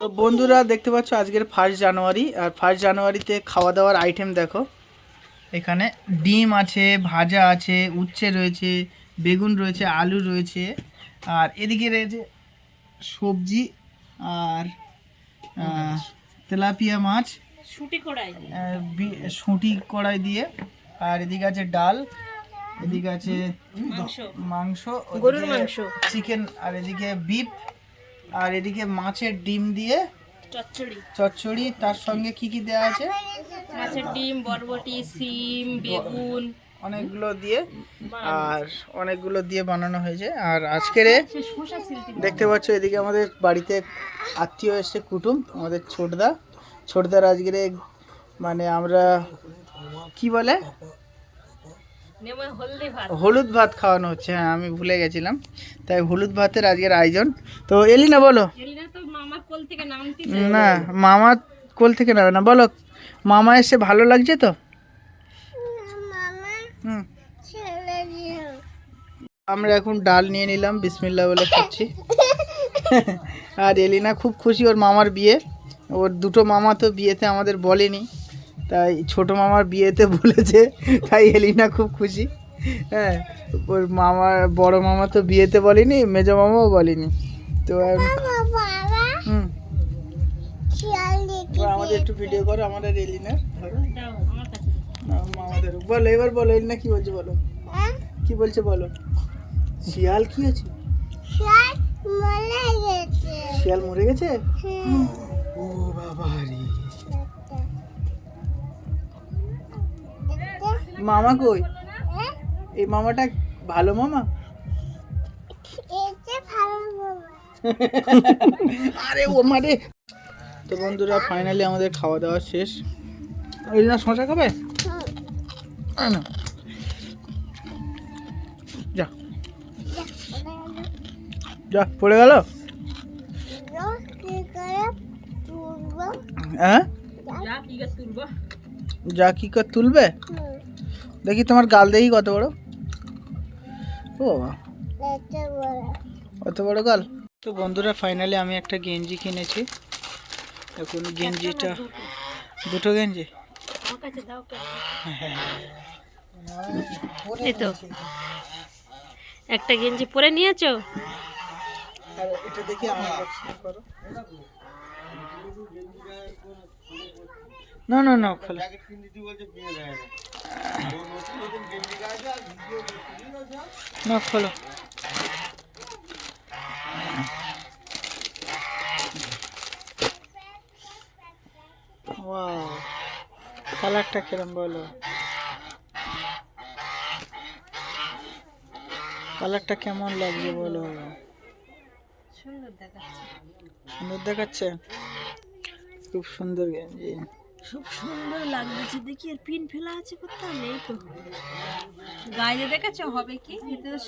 তো বন্ধুরা দেখতে পাচ্ছ আজকের ফার্স্ট জানুয়ারি। আর ফার্স্ট জানুয়ারিতে খাওয়া দাওয়ার আইটেম দেখো। এখানে ডিম আছে ভাজা আছে উচ্ছে রয়েছে বেগুন রয়েছে আলু রয়েছে আর এদিকে রয়েছে সবজি আর আহ, তেলাপিয়া মাছ শুটি কড়াই। শুঁটি কড়াই দিয়ে আর এদিকে আছে ডাল এদিকে আছে মাংস। মাংস গরুর মাংস। চিকেন আর এদিকে বিফ আর এদিকে মাছের ডিম দিয়ে চচ্চড়ি। চচ্চড়ি তার সঙ্গে কি কি দেওয়া আছে? মাছের ডিম বরবটি সিম বেগুন। অনেকগুলো দিয়ে আর অনেকগুলো দিয়ে বানানো হয়েছে। আর আজকের দেখতে পাচ্ছ এদিকে আমাদের বাড়িতে আত্মীয় এসছে কুটুম আমাদের ছোটদা। ছোটদার আজকের মানে আমরা কি বলে? হলদি ভাত। খাওয়ানো হচ্ছে হ্যাঁ আমি ভুলে গেছিলাম। তাই হলুদ ভাতের আজকের আয়োজন। তো এলি না বলো। এলিনা নামতি না মামা কোল থেকে নেবে না। বলো মামা এসে ভালো লাগছে তো? আমরা এখন ডাল নিয়ে নিলাম বিসমিল্লা বলে খাচ্ছি। আর এলিনা খুব খুশি ওর মামার বিয়ে। ওর দুটো মামা তো বিয়েতে আমাদের বলেনি। তাই ছোট মামার বিয়েতে বলেছে তাই এলিনা খুব খুশি। হ্যাঁ ওর মামার বড় মামা তো বিয়েতে বলেনি মেজো মামাও বলেনি। তো হুম। আমাদের একটু ভিডিও করো আমাদের এলিনা। আমাদের বলো এবার বলো এলিনা কি বলছে বলো? কি বলছে বলো? শিয়াল কি আছে? শিয়াল মরে গেছে। ও বাবা রে মামা কই? এই মামাটা ভালো মামা? আরে ও মারে। তো বন্ধুরা ফাইনালি আমাদের খাওয়া দাওয়া শেষ। এলিনা শশা খাবে? না। যা। যা পড়ে গেল? হ্যাঁ? যা কি গাছ যা কি তুলবে? দেখি তোমার গাল দেখি কত বড়? ও বাবা, কত বড় গাল? তো বন্ধুরা ফাইনালি আমি একটা গেঞ্জি কিনেছি। এখন গেঞ্জিটা দুটো গেঞ্জি? আমার এই তো। একটা গেঞ্জি পরে নিয়েছো? আর এটা দেখি করো। না না না খোলো। না খোলো। কালারটা কিরম বলো? কালারটা কেমন লাগছে বলো? সুন্দর দেখাচ্ছে? খুব সুন্দর গেঞ্জি। খুব সুন্দর লাগছে। দেখি আর পিন ফেলা আছে কোথাও? নেই তো। গায়ে দেখেছ, হবে কি? এতে তো